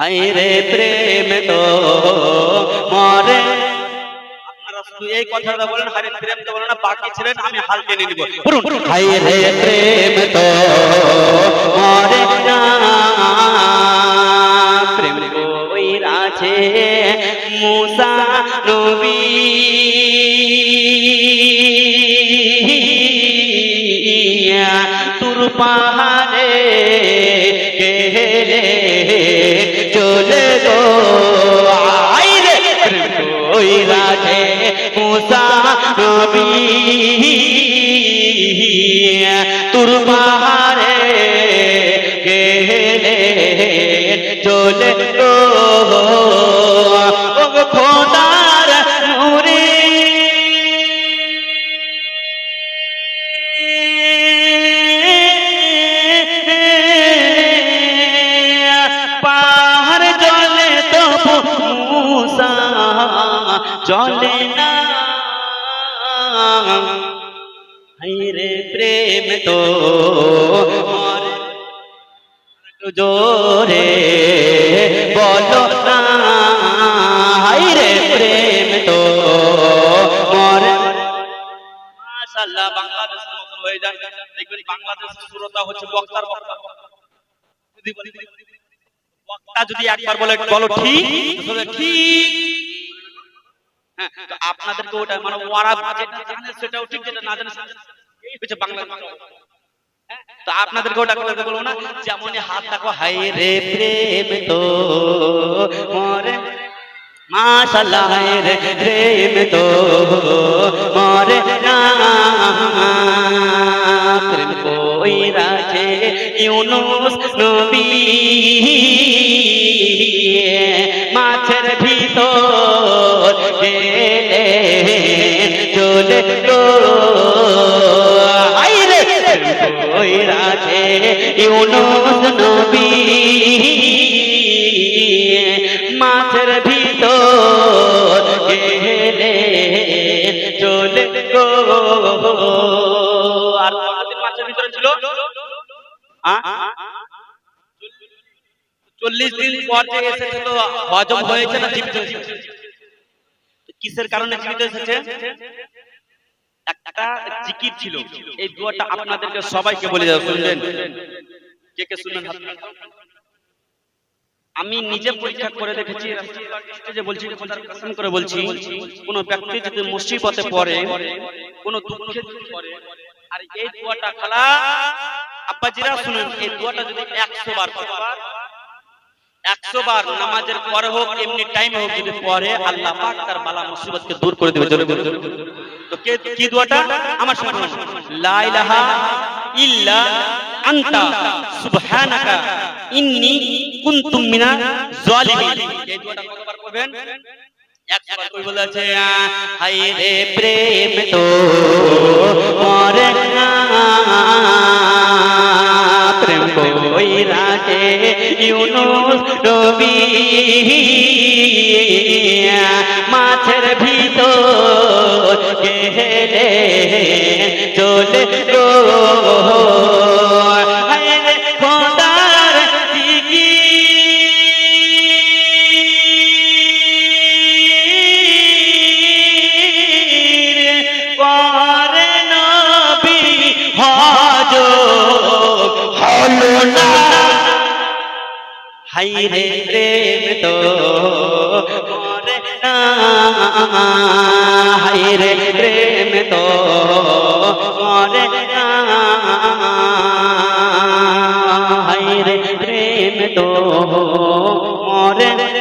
High রে প্রেম তো মরে। এই কথাটা বলেন প্রেম তো বলেন না বাকি ছিলেন আমি হাল টেনে নিব। বলুন হাই রে প্রেম তো মরে না। প্রেম কই আছে মুসা নবী। তুর পাহাড়ে রাজে মুসা নবী তোর পাহাড়ে গেলে চলে চলে না হাইরে প্রেম তো জোরে বলো না হাইরে প্রেম তো মরে মাশাআল্লাহ বাংলাদেশের মতন হয়ে যায় দেখবেন বাংলাদেশের শ্রোতা হচ্ছে বক্তার বক্তা যদি বক্তা যদি একবার বলে বলো ঠিক ঠিক হ্যাঁ, তো ওটা মানে ওরা যেটা জানে সেটাও ঠিক, যেটা না জানে এই হচ্ছে বাংলা তো আপনাদেরকে ওটা করতে বলব না যেমন হাত দেখো হাই রে প্রেম তো, মরে। মাশাল্লাহ রে প্রেম তো, মরে না। প্রেম কই রাখে ইউনুস নবী? মাছের ভিতর চলে গো আইরে কই রাখে ইউনুস নবী মাছের ভিতর গেলে চলে গো আর কতদিন মাছের ভিতরে ছিল? চল্লিশ দিন পর যে এসেছে তো হজম হয়েছে না জীবিত কিসের কারণে জীবিত এসেছে একটা জিকির ছিল এই দুয়াটা আপনাদেরকে সবাইকে বলে যাও শুনবেন কে কে তুলুন। আমি নিজে পরীক্ষা করে দেখেছি যে বলছি করে বলছি, কোন ব্যক্তি যদি মুসিবতে পড়ে, কোন দুঃখে পড়ে, আর এই দোয়াটা খালা আব্বাজিরা শুনেন, এই দোয়াটা যদি একশো বার? একশো বার নামাজের পরে হোক, এমনি টাইমে হোক, যদি করে একবার কই বলেছে হাই রে প্রেম তো রাখে ইউনুস রবি মাছের ভিতর গেলে চলে হাই রে প্রেম তো মরে না হাই রে প্রেম তো মরে না হাই রে প্রেম তো মরে